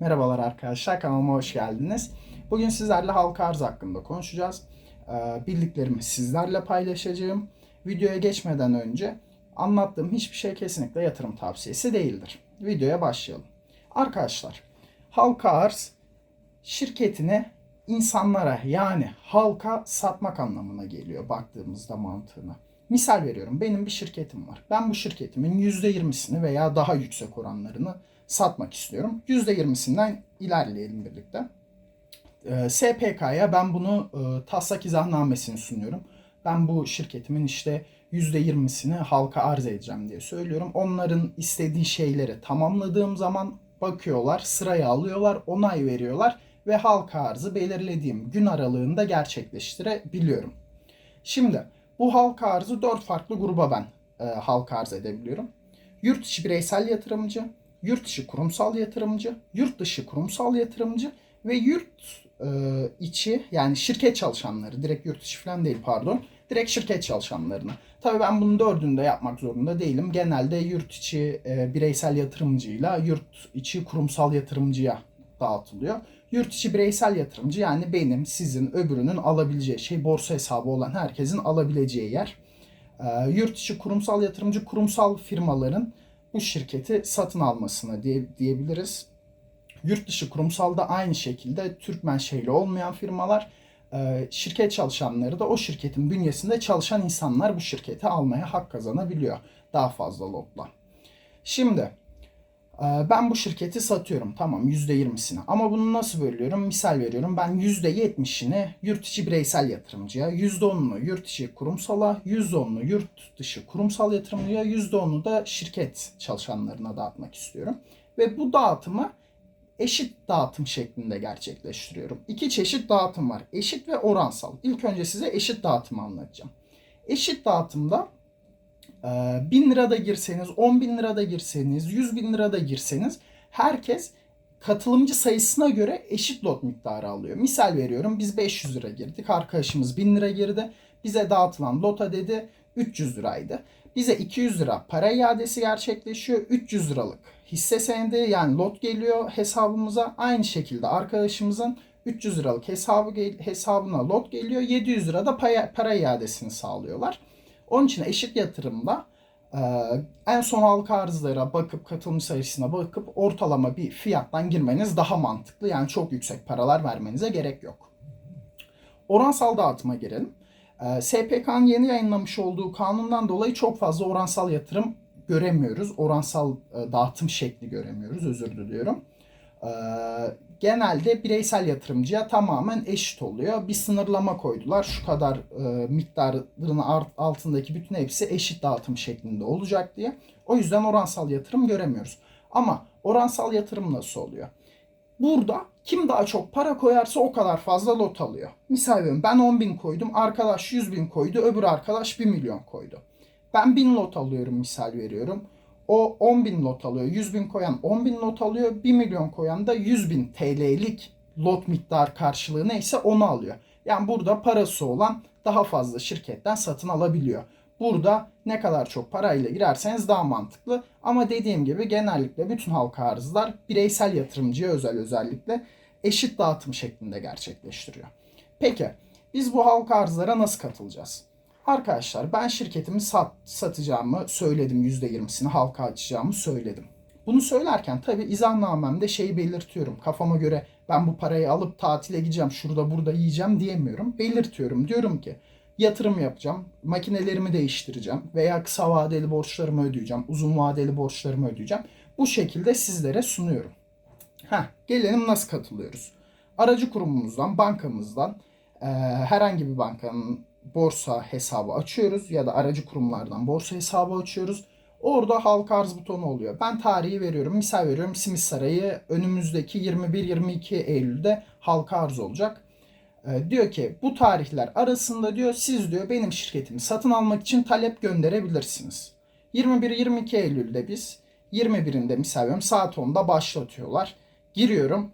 Merhabalar arkadaşlar, kanalıma hoş geldiniz. Bugün sizlerle halka arz hakkında konuşacağız. Ee, Bildiklerimi sizlerle paylaşacağım. Videoya geçmeden önce anlattığım hiçbir şey kesinlikle yatırım tavsiyesi değildir. Videoya başlayalım. Arkadaşlar, halka arz şirketini insanlara yani halka satmak anlamına geliyor baktığımızda mantığına. Misal veriyorum benim bir şirketim var. Ben bu şirketimin %20'sini veya daha yüksek oranlarını satmak istiyorum. %20'sinden ilerleyelim birlikte. Ee, SPK'ya ben bunu e, taslak izahnamesini sunuyorum. Ben bu şirketimin işte %20'sini halka arz edeceğim diye söylüyorum. Onların istediği şeyleri tamamladığım zaman bakıyorlar, sıraya alıyorlar, onay veriyorlar ve halka arzı belirlediğim gün aralığında gerçekleştirebiliyorum. Şimdi bu halka arzı dört farklı gruba ben e, halka arz edebiliyorum. Yurt içi bireysel yatırımcı, yurt içi kurumsal yatırımcı, yurt dışı kurumsal yatırımcı ve yurt e, içi yani şirket çalışanları, direkt yurt içi falan değil pardon, direkt şirket çalışanlarını. Tabii ben bunun dördünü de yapmak zorunda değilim. Genelde yurt içi e, bireysel yatırımcıyla yurt içi kurumsal yatırımcıya dağıtılıyor. Yurt içi bireysel yatırımcı yani benim, sizin, öbürünün alabileceği şey borsa hesabı olan herkesin alabileceği yer. E, yurt içi kurumsal yatırımcı kurumsal firmaların bu şirketi satın almasına diye, diyebiliriz. Yurt dışı kurumsalda aynı şekilde Türk menşeli olmayan firmalar, e, şirket çalışanları da o şirketin bünyesinde çalışan insanlar bu şirketi almaya hak kazanabiliyor daha fazla lotla. Şimdi ben bu şirketi satıyorum tamam %20'sini ama bunu nasıl bölüyorum? Misal veriyorum ben %70'ini yurt içi bireysel yatırımcıya, %10'unu yurt içi kurumsala, %10'unu yurt dışı kurumsal yatırımcıya, %10'unu da şirket çalışanlarına dağıtmak istiyorum. Ve bu dağıtımı eşit dağıtım şeklinde gerçekleştiriyorum. İki çeşit dağıtım var. Eşit ve oransal. İlk önce size eşit dağıtımı anlatacağım. Eşit dağıtımda 1000 lirada girseniz, 10 bin lirada girseniz, 100 bin lirada girseniz herkes katılımcı sayısına göre eşit lot miktarı alıyor. Misal veriyorum biz 500 lira girdik. Arkadaşımız 1000 lira girdi. Bize dağıtılan lota dedi 300 liraydı. Bize 200 lira para iadesi gerçekleşiyor. 300 liralık hisse senedi yani lot geliyor hesabımıza. Aynı şekilde arkadaşımızın 300 liralık hesabı hesabına lot geliyor. 700 lira da para, para iadesini sağlıyorlar. Onun için eşit yatırımda e, en son halka arzlara bakıp katılımcı sayısına bakıp ortalama bir fiyattan girmeniz daha mantıklı. Yani çok yüksek paralar vermenize gerek yok. Oransal dağıtıma girelim. E, SPK'nın yeni yayınlamış olduğu kanundan dolayı çok fazla oransal yatırım göremiyoruz. Oransal e, dağıtım şekli göremiyoruz. Özür diliyorum. Genelde bireysel yatırımcıya tamamen eşit oluyor. Bir sınırlama koydular. Şu kadar e, miktarının altındaki bütün hepsi eşit dağıtım şeklinde olacak diye. O yüzden oransal yatırım göremiyoruz. Ama oransal yatırım nasıl oluyor? Burada kim daha çok para koyarsa o kadar fazla lot alıyor. Misal veriyorum ben 10 bin koydum, arkadaş 100 bin koydu, öbür arkadaş 1 milyon koydu. Ben 1000 lot alıyorum misal veriyorum. O 10 bin lot alıyor. 100 bin koyan 10 bin lot alıyor. 1 milyon koyan da 100 bin TL'lik lot miktar karşılığı neyse onu alıyor. Yani burada parası olan daha fazla şirketten satın alabiliyor. Burada ne kadar çok parayla girerseniz daha mantıklı. Ama dediğim gibi genellikle bütün halka arzlar bireysel yatırımcıya özel özellikle eşit dağıtım şeklinde gerçekleştiriyor. Peki biz bu halka arzlara nasıl katılacağız? Arkadaşlar ben şirketimi sat, satacağımı söyledim %20'sini halka açacağımı söyledim. Bunu söylerken tabi izahnamemde şeyi belirtiyorum. Kafama göre ben bu parayı alıp tatile gideceğim şurada burada yiyeceğim diyemiyorum. Belirtiyorum. Diyorum ki yatırım yapacağım. Makinelerimi değiştireceğim. Veya kısa vadeli borçlarımı ödeyeceğim. Uzun vadeli borçlarımı ödeyeceğim. Bu şekilde sizlere sunuyorum. Heh, gelelim nasıl katılıyoruz? Aracı kurumumuzdan, bankamızdan, e, herhangi bir bankanın borsa hesabı açıyoruz ya da aracı kurumlardan borsa hesabı açıyoruz. Orada halka arz butonu oluyor. Ben tarihi veriyorum. Misal veriyorum Simit Sarayı önümüzdeki 21-22 Eylül'de halka arz olacak. Ee, diyor ki bu tarihler arasında diyor siz diyor benim şirketimi satın almak için talep gönderebilirsiniz. 21-22 Eylül'de biz 21'inde misal veriyorum saat 10'da başlatıyorlar. Giriyorum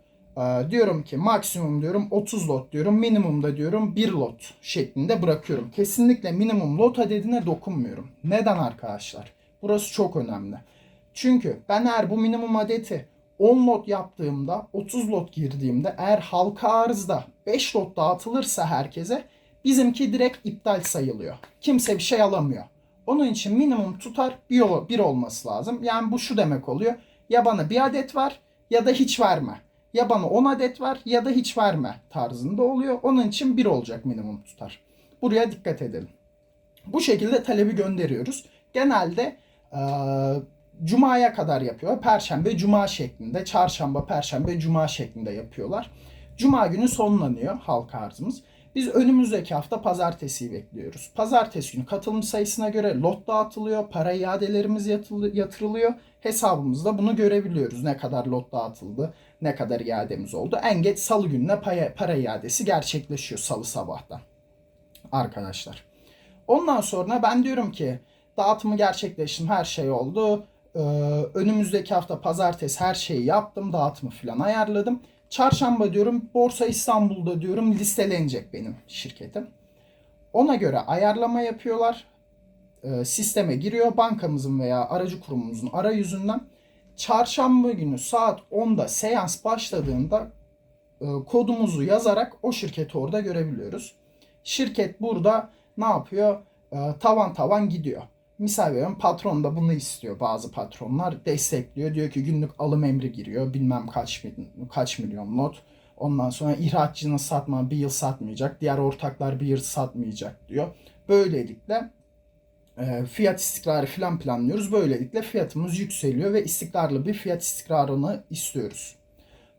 diyorum ki maksimum diyorum 30 lot diyorum. Minimum da diyorum 1 lot şeklinde bırakıyorum. Kesinlikle minimum lot adedine dokunmuyorum. Neden arkadaşlar? Burası çok önemli. Çünkü ben eğer bu minimum adeti 10 lot yaptığımda 30 lot girdiğimde eğer halka arzda 5 lot dağıtılırsa herkese bizimki direkt iptal sayılıyor. Kimse bir şey alamıyor. Onun için minimum tutar bir, ol- bir olması lazım. Yani bu şu demek oluyor. Ya bana bir adet ver ya da hiç verme. Ya bana 10 adet ver ya da hiç verme tarzında oluyor. Onun için bir olacak minimum tutar. Buraya dikkat edelim. Bu şekilde talebi gönderiyoruz. Genelde eee, Cuma'ya kadar yapıyor. Perşembe, Cuma şeklinde, çarşamba, Perşembe, Cuma şeklinde yapıyorlar. Cuma günü sonlanıyor halka arzımız. Biz önümüzdeki hafta pazartesiyi bekliyoruz. Pazartesi günü katılım sayısına göre lot dağıtılıyor, para iadelerimiz yatırılıyor. Hesabımızda bunu görebiliyoruz. Ne kadar lot dağıtıldı, ne kadar iademiz oldu. En geç salı gününe para, para iadesi gerçekleşiyor salı sabahtan. Arkadaşlar. Ondan sonra ben diyorum ki dağıtımı gerçekleştim, her şey oldu. Ee, önümüzdeki hafta pazartesi her şeyi yaptım, dağıtımı falan ayarladım. Çarşamba diyorum Borsa İstanbul'da diyorum listelenecek benim şirketim. Ona göre ayarlama yapıyorlar. Ee, sisteme giriyor bankamızın veya aracı kurumumuzun arayüzünden. Çarşamba günü saat 10'da seans başladığında e, kodumuzu yazarak o şirketi orada görebiliyoruz. Şirket burada ne yapıyor? Ee, tavan tavan gidiyor. Misal veriyorum patron da bunu istiyor. Bazı patronlar destekliyor. Diyor ki günlük alım emri giriyor. Bilmem kaç, kaç milyon not. Ondan sonra ihracatçının satma bir yıl satmayacak. Diğer ortaklar bir yıl satmayacak diyor. Böylelikle e, fiyat istikrarı falan planlıyoruz. Böylelikle fiyatımız yükseliyor ve istikrarlı bir fiyat istikrarını istiyoruz.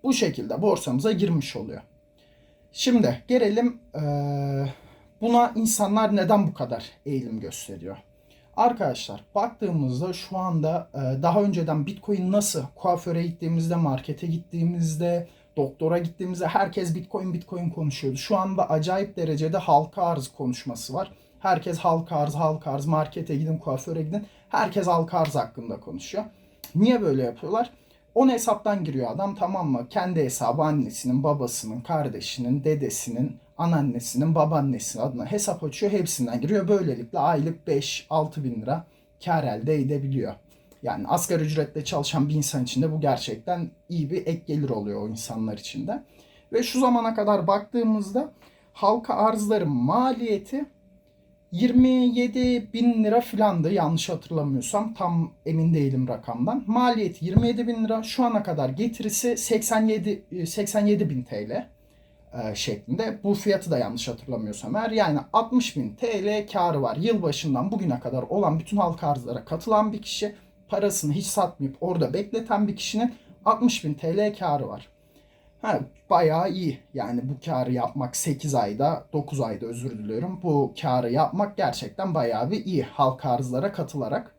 Bu şekilde borsamıza girmiş oluyor. Şimdi gelelim e, buna insanlar neden bu kadar eğilim gösteriyor? Arkadaşlar baktığımızda şu anda e, daha önceden Bitcoin nasıl kuaföre gittiğimizde, markete gittiğimizde, doktora gittiğimizde herkes Bitcoin Bitcoin konuşuyordu. Şu anda acayip derecede halka arz konuşması var. Herkes halka arz, halka arz, markete gidin, kuaföre gidin. Herkes halka arz hakkında konuşuyor. Niye böyle yapıyorlar? 10 hesaptan giriyor adam tamam mı? Kendi hesabı annesinin, babasının, kardeşinin, dedesinin, anneannesinin, babaannesinin adına hesap açıyor. Hepsinden giriyor. Böylelikle aylık 5-6 bin lira kar elde edebiliyor. Yani asgari ücretle çalışan bir insan için de bu gerçekten iyi bir ek gelir oluyor o insanlar için de. Ve şu zamana kadar baktığımızda halka arzların maliyeti 27 bin lira filandı yanlış hatırlamıyorsam tam emin değilim rakamdan. Maliyeti 27 bin lira şu ana kadar getirisi 87 e, 87 bin TL e, şeklinde. Bu fiyatı da yanlış hatırlamıyorsam eğer yani 60 bin TL karı var. Yılbaşından bugüne kadar olan bütün halka arzlara katılan bir kişi parasını hiç satmayıp orada bekleten bir kişinin 60 bin TL karı var. Ha, bayağı iyi. Yani bu karı yapmak 8 ayda, 9 ayda özür diliyorum. Bu karı yapmak gerçekten bayağı bir iyi halka arzlara katılarak.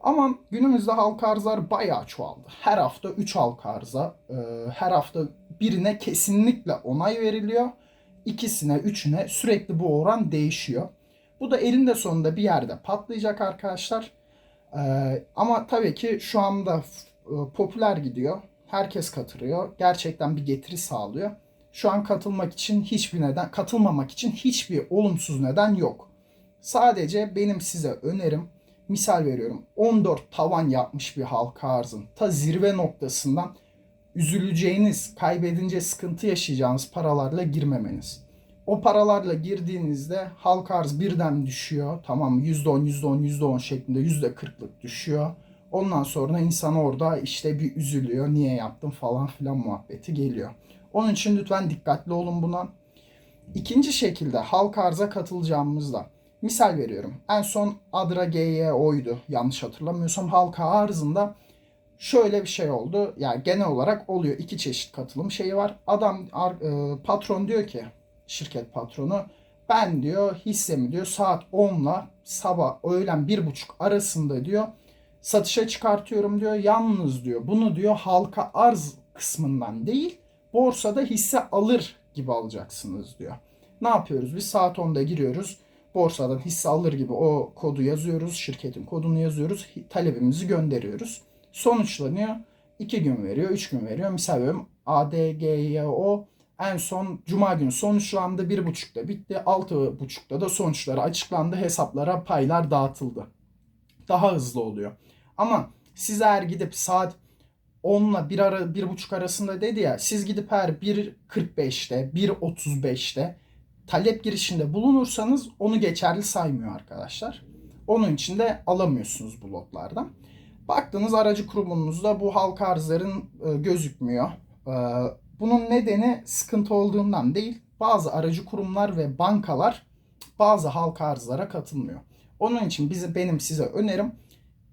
Ama günümüzde halka arzlar bayağı çoğaldı. Her hafta 3 halka arza, e, her hafta birine kesinlikle onay veriliyor. İkisine, üçüne sürekli bu oran değişiyor. Bu da elinde sonunda bir yerde patlayacak arkadaşlar. E, ama tabii ki şu anda e, popüler gidiyor. Herkes katılıyor. Gerçekten bir getiri sağlıyor. Şu an katılmak için hiçbir neden, katılmamak için hiçbir olumsuz neden yok. Sadece benim size önerim, misal veriyorum 14 tavan yapmış bir halka arzın ta zirve noktasından üzüleceğiniz, kaybedince sıkıntı yaşayacağınız paralarla girmemeniz. O paralarla girdiğinizde halka arz birden düşüyor. Tamam %10, %10, %10 şeklinde %40'lık düşüyor. Ondan sonra insan orada işte bir üzülüyor. Niye yaptım falan filan muhabbeti geliyor. Onun için lütfen dikkatli olun buna. İkinci şekilde halka arza katılacağımızda misal veriyorum. En son Adra GYO'ydu yanlış hatırlamıyorsam halka arzında şöyle bir şey oldu. Yani genel olarak oluyor. iki çeşit katılım şeyi var. Adam e, patron diyor ki şirket patronu ben diyor hissemi diyor saat 10'la sabah öğlen 1.30 arasında diyor satışa çıkartıyorum diyor. Yalnız diyor bunu diyor halka arz kısmından değil borsada hisse alır gibi alacaksınız diyor. Ne yapıyoruz? Biz saat 10'da giriyoruz. Borsadan hisse alır gibi o kodu yazıyoruz. Şirketin kodunu yazıyoruz. Talebimizi gönderiyoruz. Sonuçlanıyor. 2 gün veriyor, 3 gün veriyor. Misal veriyorum ADGYO en son Cuma günü sonuçlandı. 1.30'da bitti. 6.30'da da sonuçları açıklandı. Hesaplara paylar dağıtıldı daha hızlı oluyor. Ama siz eğer gidip saat 10'la 1 ara 1.5 arasında dedi ya siz gidip her 1.45'te 1.35'te talep girişinde bulunursanız onu geçerli saymıyor arkadaşlar. Onun için de alamıyorsunuz bu lotlardan. Baktığınız aracı kurumunuzda bu halka arzların e, gözükmüyor. E, bunun nedeni sıkıntı olduğundan değil. Bazı aracı kurumlar ve bankalar bazı halka arzlara katılmıyor. Onun için bize benim size önerim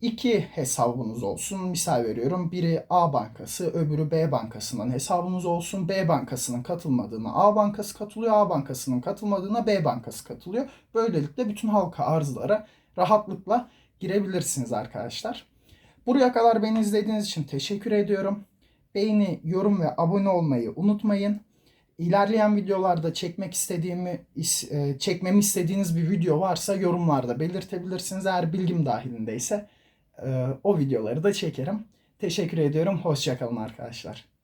iki hesabınız olsun. Misal veriyorum biri A bankası öbürü B bankasının hesabınız olsun. B bankasının katılmadığına A bankası katılıyor. A bankasının katılmadığına B bankası katılıyor. Böylelikle bütün halka arzlara rahatlıkla girebilirsiniz arkadaşlar. Buraya kadar beni izlediğiniz için teşekkür ediyorum. Beğeni, yorum ve abone olmayı unutmayın. İlerleyen videolarda çekmek istediğimi is- e, çekmemi istediğiniz bir video varsa yorumlarda belirtebilirsiniz. Eğer bilgim dahilindeyse o videoları da çekerim. Teşekkür ediyorum. Hoşçakalın arkadaşlar.